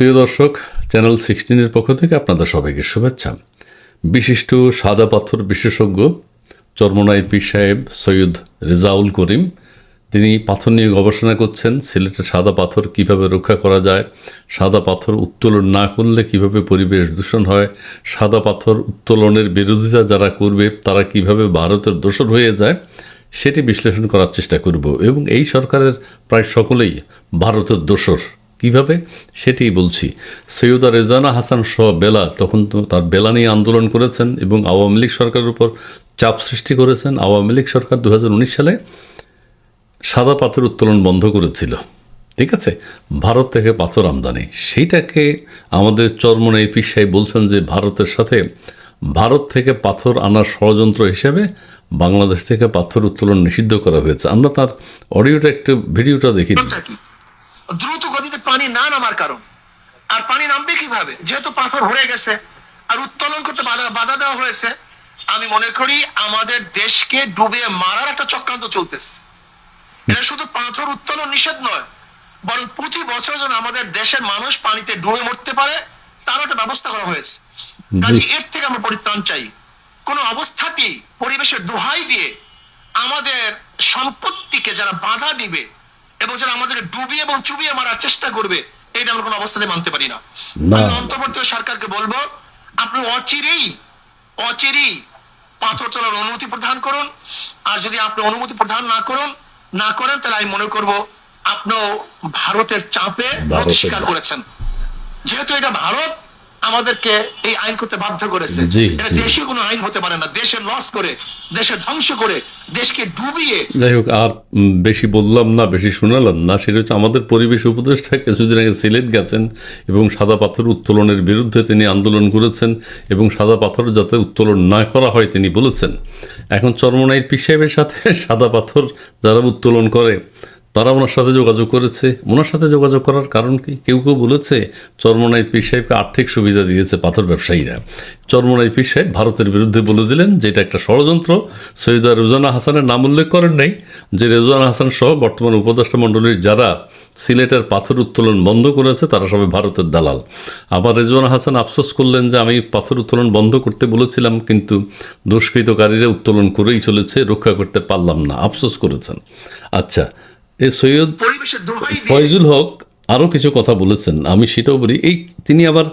প্রিয় দর্শক চ্যানেল সিক্সটিনের পক্ষ থেকে আপনাদের সবাইকে শুভেচ্ছা। বিশিষ্ট সাদা পাথর বিশেষজ্ঞ চর্মনাই পীর সাহেব সৈয়দ রেজাউল করিম, তিনি পাথর নিয়ে গবেষণা করছেন, সিলেটের সাদা পাথর কীভাবে রক্ষা করা যায়, সাদা পাথর উত্তোলন না করলে কীভাবে পরিবেশ দূষণ হয়, সাদা পাথর উত্তোলনের বিরোধিতা যারা করবে, তারা কীভাবে ভারতের দোষর হয়ে যায়, সেটি বিশ্লেষণ করার চেষ্টা করব। এবং এই সরকারের প্রায় সকলেই ভারতের দোষর। কীভাবে? সেটি বলছি। সৈয়দা রেজানা হাসান সহ বেলা তখন তো তার বেলা নিয়ে আন্দোলন করেছেন এবং আওয়ামী লীগ সরকারের উপর চাপ সৃষ্টি করেছেন। আওয়ামী লীগ সরকার দু হাজার উনিশ সালে সাদা পাথর উত্তোলন বন্ধ করেছিল। ঠিক আছে? ভারত থেকে পাথর আমদানি। সেইটাকে আমাদের চরমনে এপি সাহেব বলছেন যে ভারতের সাথে ভারত থেকে পাথর আনার ষড়যন্ত্র হিসেবে বাংলাদেশ থেকে পাথর উত্তোলন নিষিদ্ধ করা হয়েছে। আমরা তার অডিওটা একটু, ভিডিওটা দেখি। দ্রুত গতিতে পানি না নামার কারণ। আর পানি নামবে কীভাবে? যেহেতু পাথর ভরে গেছে আর উত্তোলন করতে বাধা বাধা দেওয়া হয়েছে আমি মনে করি আমাদের দেশকে ডুবে মারার একটা চক্রান্ত চলতেছে। এটা শুধু পাথর উত্তোলন নিষেধ নয় বরং প্রতি বছর যেন আমাদের দেশের মানুষ পানিতে ডুবে মরতে পারে তারও একটা ব্যবস্থা করা হয়েছে। কাজে এর থেকে আমরা পরিত্রাণ চাই। কোন অবস্থাতেই পরিবেশের দোহাই দিয়ে আমাদের সম্পত্তিকে যারা বাধা দিবে এবং যারা আমাদেরকে ডুবিয়ে এবং চুবিয়ে মারার চেষ্টা করবে এটা আমরা কোনো অবস্থাতে মানতে পারি না। আমি অন্তর্বর্তী সরকারকে বলব আপনি অচিরেই অচিরেই পাথর তোলার অনুমতি প্রদান করুন। আর যদি আপনি অনুমতি প্রদান না করুন না করেন তাহলে আমি মনে করব আপনিও ভারতের চাপে স্বীকার করেছেন। যেহেতু এটা ভারত আমাদেরকে এই আইন করতে বাধ্য করেছে। এটা দেশে কোনো আইন হতে পারে না। দেশের লস করে দেশের ধ্বংস করে দেশকে ডুবিয়ে যাই হোক আর বেশি বললাম না বেশি শোনালাম না সেটা হচ্ছে আমাদের পরিবেশ উপদেষ্টা কিছুদিন আগে সিলেট গেছেন এবং সাদা পাথর উত্তোলনের বিরুদ্ধে তিনি আন্দোলন করেছেন এবং সাদা পাথর যাতে উত্তোলন না করা হয় তিনি বলেছেন। এখন চরমনাইর পীর সাহেবের সাথে সাদা পাথর যারা উত্তোলন করে তারা ওনার সাথে যোগাযোগ করেছে। ওনার সাথে যোগাযোগ করার কারণ কি? কেউ কেউ বলেছে, চরমনাই পীর সাহেবকে আর্থিক সুবিধা দিয়েছে পাথর ব্যবসায়ীরা। চরমনাই পীর সাহেব ভারতের বিরুদ্ধে বলে দিলেন যে এটা একটা ষড়যন্ত্র, সৈয়দা রোজানা হাসানের নাম উল্লেখ করেন নাই, যে রেজানা হাসান সহ বর্তমান উপদেষ্টা মণ্ডলীর যারা সিলেটের পাথর উত্তোলন বন্ধ করেছে, তারা সবাই ভারতের দালাল। আবার রেজওয়ানা হাসান আফসোস করলেন যে, আমি পাথর উত্তোলন বন্ধ করতে বলেছিলাম, কিন্তু দুষ্কৃতকারীরা উত্তোলন করেই চলেছে, রক্ষা করতে পারলাম না। আফসোস করেছেন। আচ্ছা এ সৈয়দ ফয়জুল হক আরও কিছু কথা বলেছেন। আমি সেটাও বলি এই তিনি আবার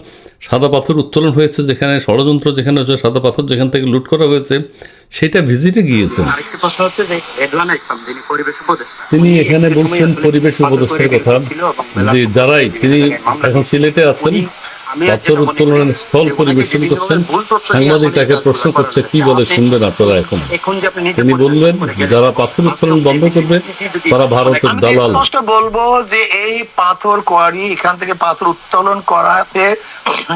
সাদা পাথর উত্তোলন হয়েছে যেখানে ষড়যন্ত্র যেখানে হচ্ছে সাদা পাথর যেখান থেকে লুট করা হয়েছে সেটা ভিজিটে গিয়েছেন। তিনি এখানে বলছেন পরিবেশ উপদেষ্টার কথা যে যারাই তিনি এখন সিলেটে আছেন পাথর স্থল পরিবেশন করছেন ভুল সাংবাদিক তাকে প্রশ্ন করছে কি বলে শুনবেন আপনারা এখন? তিনি বললেন যারা পাথর উত্তোলন বন্ধ করবে তারা ভারতের দালাল। স্পষ্ট বলব যে এই পাথর কোয়ারি এখান থেকে পাথর উত্তোলন করাতে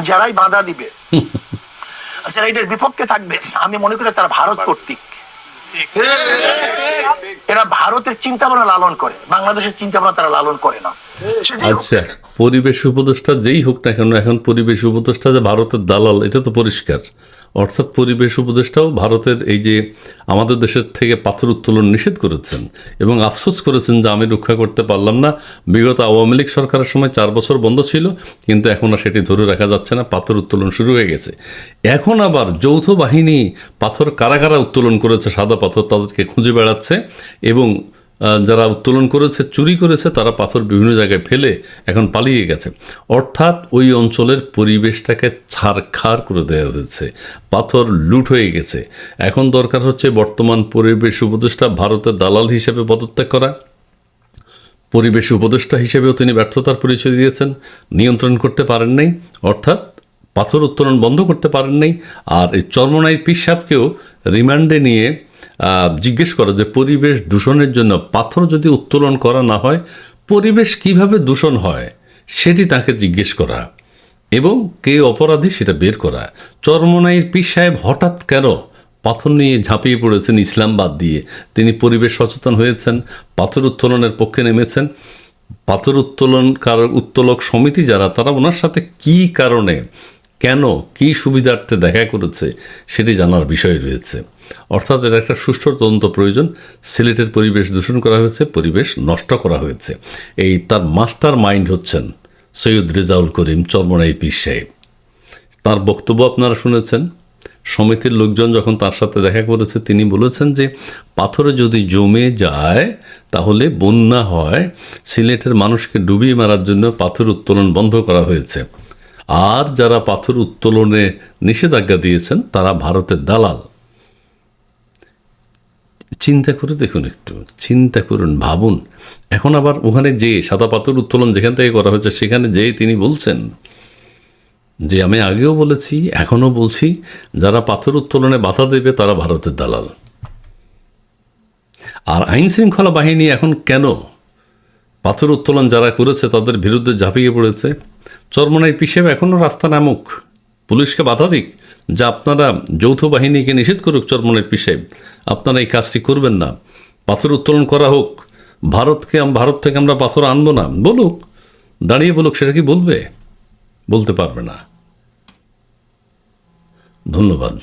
যারাই বাধা দিবে যারা এটার বিপক্ষে থাকবে। আমি মনে করি তারা ভারত। কর্তৃক। এরা ভারতের চিন্তা ভাবনা লালন করে, বাংলাদেশের চিন্তা ভাবনা তারা লালন করে না। আচ্ছা পরিবেশ উপদেষ্টা যেই হোক না কেন, এখন পরিবেশ উপদেষ্টা যে ভারতের দালাল, এটা তো পরিষ্কার। অর্থাৎ পরিবেশ উপদেষ্টাও ভারতের এই যে আমাদের দেশের থেকে পাথর উত্তোলন নিষেধ করেছেন এবং আফসোস করেছেন যে আমি রক্ষা করতে পারলাম না। বিগত আওয়ামী লীগ সরকারের সময় চার বছর বন্ধ ছিল, কিন্তু এখন আর সেটি ধরে রাখা যাচ্ছে না। পাথর উত্তোলন শুরু হয়ে গেছে। এখন আবার যৌথ বাহিনী পাথর কারা কারা উত্তোলন করেছে, সাদা পাথর তাদেরকে খুঁজে বেড়াচ্ছে এবং যারা উত্তোলন করেছে, চুরি করেছে, তারা পাথর বিভিন্ন জায়গায় ফেলে এখন পালিয়ে গেছে। অর্থাৎ ওই অঞ্চলের পরিবেশটাকে ছাড়খাড় করে দেওয়া হয়েছে। পাথর লুট হয়ে গেছে। এখন দরকার হচ্ছে বর্তমান পরিবেশ উপদেষ্টা ভারতের দালাল হিসেবে পদত্যাগ করা। পরিবেশ উপদেষ্টা হিসেবেও তিনি ব্যর্থতার পরিচয় দিয়েছেন। নিয়ন্ত্রণ করতে পারেন নাই। অর্থাৎ পাথর উত্তোলন বন্ধ করতে পারেন নাই। আর এই চর্মনাই পিসাবকেও রিমান্ডে নিয়ে জিজ্ঞেস করা যে পরিবেশ দূষণের জন্য পাথর যদি উত্তোলন করা না হয়, পরিবেশ কীভাবে দূষণ হয়, সেটি তাকে জিজ্ঞেস করা। এবং কে অপরাধী সেটা বের করা। চরমনাইয়ের পীর সাহেব হঠাৎ কেন পাথর নিয়ে ঝাঁপিয়ে পড়েছেন ইসলাম বাদ দিয়ে? তিনি পরিবেশ সচেতন হয়েছেন, পাথর উত্তোলনের পক্ষে নেমেছেন। পাথর উত্তোলনকার উত্তোলক সমিতি যারা, তারা ওনার সাথে কি কারণে, কেন, কি সুবিধার্থে দেখা করেছে, সেটি জানার বিষয় রয়েছে। অর্থাৎ এর একটা সুষ্ঠু তদন্ত প্রয়োজন। সিলেটের পরিবেশ দূষণ করা হয়েছে, পরিবেশ নষ্ট করা হয়েছে। এই তার মাস্টার মাইন্ড হচ্ছেন সৈয়দ রেজাউল করিম চরমনাই পীর সাহেব। তার বক্তব্য আপনারা শুনেছেন। সমিতির লোকজন যখন তার সাথে দেখা করেছে, তিনি বলেছেন যে, পাথরে যদি জমে যায়, তাহলে বন্যা হয়। সিলেটের মানুষকে ডুবিয়ে মারার জন্য পাথর উত্তোলন বন্ধ করা হয়েছে। আর যারা পাথর উত্তোলনে নিষেধাজ্ঞা দিয়েছেন, তারা ভারতের দালাল। চিন্তা করে দেখুন একটু, চিন্তা করুন, ভাবুন। এখন আবার ওখানে যে সাদা পাথর উত্তোলন যেখান থেকে করা হয়েছে, সেখানে যেয়ে তিনি বলছেন, যে আমি আগেও বলেছি, এখনও বলছি, যারা পাথর উত্তোলনে বাধা দেবে তারা ভারতের দালাল। আর আইন শৃঙ্খলা বাহিনী এখন কেন পাথর উত্তোলন যারা করেছে তাদের বিরুদ্ধে ঝাঁপিয়ে পড়েছে? চরমনাই পিসেব এখনও রাস্তা নামুক, পুলিশকে বাধা দিক যা আপনারা যৌথ বাহিনীকে নিষেধ করুক চরমনের পিসেব আপনারা এই কাজটি করবেন না। পাথর উত্তোলন করা হোক, ভারতকে ভারত থেকে আমরা পাথর আনব না। বলুক, দাঁড়িয়ে বলুক, সেটা কি বলবে? বলতে পারবে না। ধন্যবাদ।